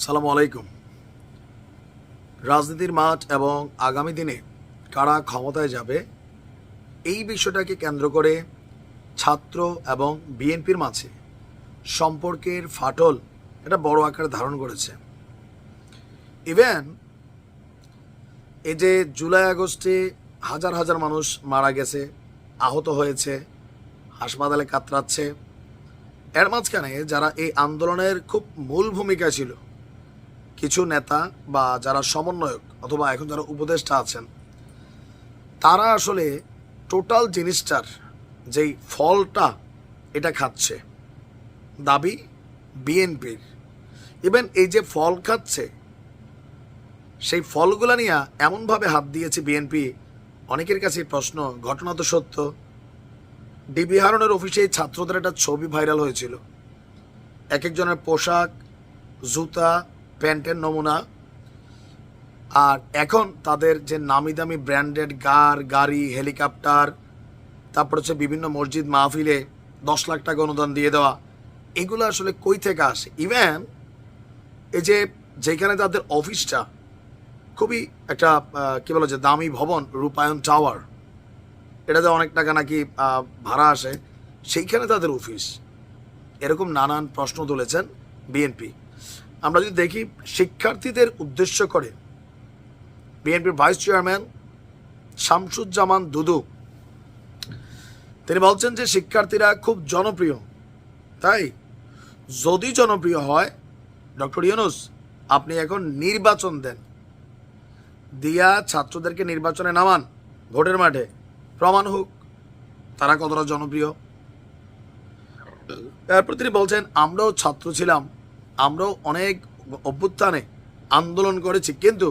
সালাম আলাইকুম। রাজনীতির মাঠ এবং আগামী দিনে কারা ক্ষমতায় যাবে, এই বিষয়টাকে কেন্দ্র করে ছাত্র এবং বিএনপির মাঝে সম্পর্কের ফাটল এটা বড় আকার ধারণ করেছে। ইভেন এই যে জুলাই আগস্টে হাজার হাজার মানুষ মারা গেছে, আহত হয়েছে, হাসপাতালে কাতরাচ্ছে, এর মাঝখানে যারা এই আন্দোলনের খুব মূল ভূমিকা ছিল কিছু নেতা বা যারা সমন্বয়ক অথবা এখন যারা উপদেষ্টা আছেন, তারা আসলে টোটাল জিনিসটার যেই ফলটা এটা খাচ্ছে, দাবি বিএনপির। ইভেন এই যে ফল খাচ্ছে, সেই ফলগুলা নিয়ে এমনভাবে হাত দিয়েছে বিএনপি, অনেকের কাছে প্রশ্ন, ঘটনা তো সত্য। ডিবি হারনের অফিসে ছাত্রদের একটা ছবি ভাইরাল হয়েছিল। এক একজনের পোশাক, জুতা প্যান্টের নমুনা। আর এখন তাদের যে নামি দামি ব্র্যান্ডেড কার, গাড়ি, হেলিকপ্টার, তারপর হচ্ছে বিভিন্ন মসজিদ মাহফিলে দশ লাখ টাকা অনুদান দিয়ে দেওয়া, এগুলো আসলে কই থেকে আসে? ইভেন এই যে যেখানে তাদের অফিসটা খুবই একটা কী বলা যায় দামি ভবন, রূপায়ণ টাওয়ার, এটাতে অনেক টাকা নাকি ভাড়া আসে, সেইখানে তাদের অফিস। এরকম নানান প্রশ্ন তুলেছেন বিএনপি। আমরা যদি দেখি শিক্ষার্থীদের উদ্দেশ্য করে বিএনপির ভাইস চেয়ারম্যান শামসুজ্জামান দুদু, তিনি বলছেন যে শিক্ষার্থীরা খুব জনপ্রিয়। তাই যদি জনপ্রিয় হয়, ডক্টর ইউনুস, আপনি এখন নির্বাচন দেন। দিয়া ছাত্রদেরকে নির্বাচনে নামান, ভোটের মাঠে। প্রমাণ হোক, তারা কতটা জনপ্রিয়। তারপর তিনি বলছেন, আমরাও ছাত্র ছিলাম। আমরাও অনেক অভ্যুত্থানে আন্দোলন করেছি। কিন্তু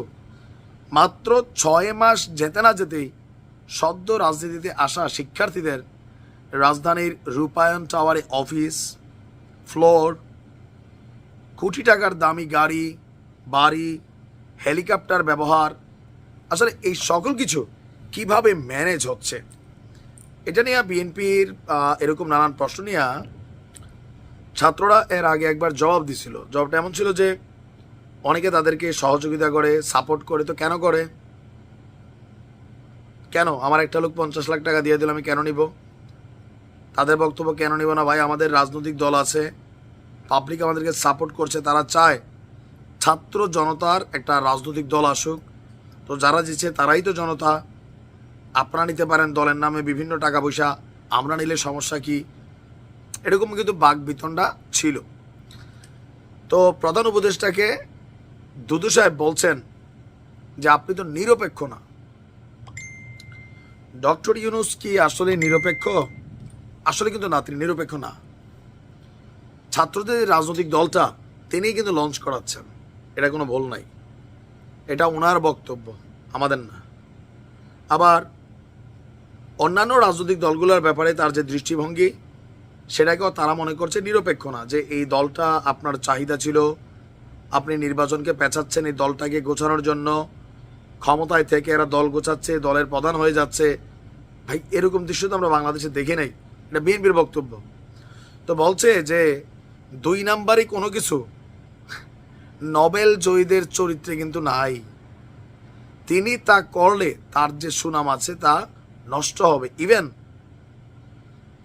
মাত্র ছয় মাস যেতে না যেতেই সদ্য রাজনীতিতে আসা শিক্ষার্থীদের রাজধানীর রূপায়ণ টাওয়ারে অফিস, ফ্লোর, কোটি টাকার দামি গাড়ি, বাড়ি, হেলিকপ্টার ব্যবহার, আসলে এই সকল কিছু কীভাবে ম্যানেজ হচ্ছে? এটা নিয়ে বিএনপির এরকম নানান প্রশ্ন নিয়ে ছাত্ররা এর আগে একবার জবাব দিছিল। জবাবটা এমন ছিল যে, অনেকে তাদেরকে সহযোগিতা করে সাপোর্ট করে, তো কেন করে? কেন? আমার একটা লোক পঞ্চাশ লাখ টাকা দিয়ে দিল, আমি কেন নিব? তাদের বক্তব্য কেন নিব না? ভাই, আমাদের রাজনৈতিক দল আছে পাবলিক আমাদেরকে সাপোর্ট করছে, তারা চায় ছাত্র জনতার একটা রাজনৈতিক দল আসুক। তো যারা জিতছে তারাই তো জনতা। আপনারা নিতে পারেন দলের নামে বিভিন্ন টাকা পয়সা, আমরা নিলে সমস্যা কি? এরকম কিন্তু বাঘ বিতণ্ডা ছিল। তো প্রধান উপদেষ্টাকে দুদু সাহেব বলছেন যে, আপনি তো নিরপেক্ষ না। ডক্টর ইউনুস কি আসলে নিরপেক্ষ? আসলে কিন্তু না তিনি নিরপেক্ষ না। ছাত্রদের রাজনৈতিক দলটা, তিনিই কিন্তু লঞ্চ করাচ্ছেন। এটা কোনো ভুল নাই। এটা ওনার বক্তব্য, আমাদের না। আবার অন্যান্য রাজনৈতিক দলগুলোর ব্যাপারে তার যে দৃষ্টিভঙ্গি সেটাকেও তারা মনে করছে নিরপেক্ষ না যে এই দলটা আপনার চাহিদা ছিল, আপনি নির্বাচনকে পেঁচাচ্ছেন এই দলটাকে গোছানোর জন্য, ক্ষমতায় থেকে এরা দল গোছাচ্ছে, দলের প্রধান হয়ে যাচ্ছে। ভাই, এরকম দৃশ্য তো আমরা বাংলাদেশে দেখে নেই। এটা বিএনপির বক্তব্য। তো বলছে যে দুই নাম্বারই কোনো কিছু। নোবেল জয়ীদের চরিত্রে কিন্তু নাই। তিনি তা করলে তার যে সুনাম আছে তা নষ্ট হবে। ইভেন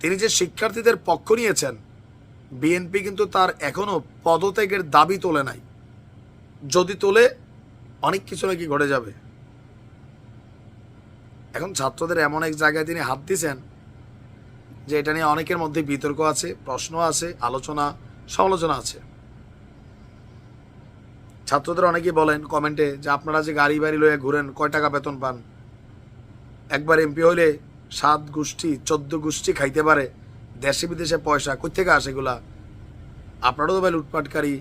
তিনি যে শিক্ষার্থীদের পক্ষ নিয়েছেন বিএনপি কিন্তু তার এখনও পদত্যাগের দাবি তোলে নাই। যদি তোলে, অনেক কিছু নাকি ঘটে যাবে। এখন ছাত্রদের এমন এক জায়গায় তিনি হাত দিয়েছেন যে এটা নিয়ে অনেকের মধ্যে বিতর্ক আছে, প্রশ্ন আছে, আলোচনা, সমালোচনা আছে। ছাত্রদের অনেকেই বলেন কমেন্টে যে আপনারা যে গাড়ি বাড়ি লয়ে ঘুরেন, কয় টাকা বেতন পান? একবার এমপি হইলে সাত গোষ্ঠী, চোদ্দ গোষ্ঠী খাইতে পারে। দেশে বিদেশে পয়সা কোথেকে আসে এগুলা? আপনারাও তো ভাই লুটপাটকারী।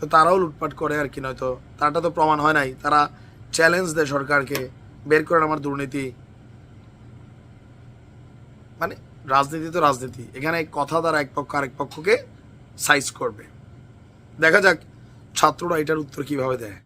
তো তারাও লুটপাট করে আর কি, নয়তো তারটা তো প্রমাণ হয় নাই। তারা চ্যালেঞ্জ দেয় সরকারকে, বের করেন আমার দুর্নীতি। মানে রাজনীতি তো রাজনীতি, এখানে কথা দ্বারা এক পক্ষ আরেক পক্ষকে সাইজ করবে। দেখা যাক, ছাত্ররা এটার উত্তর কীভাবে দেয়।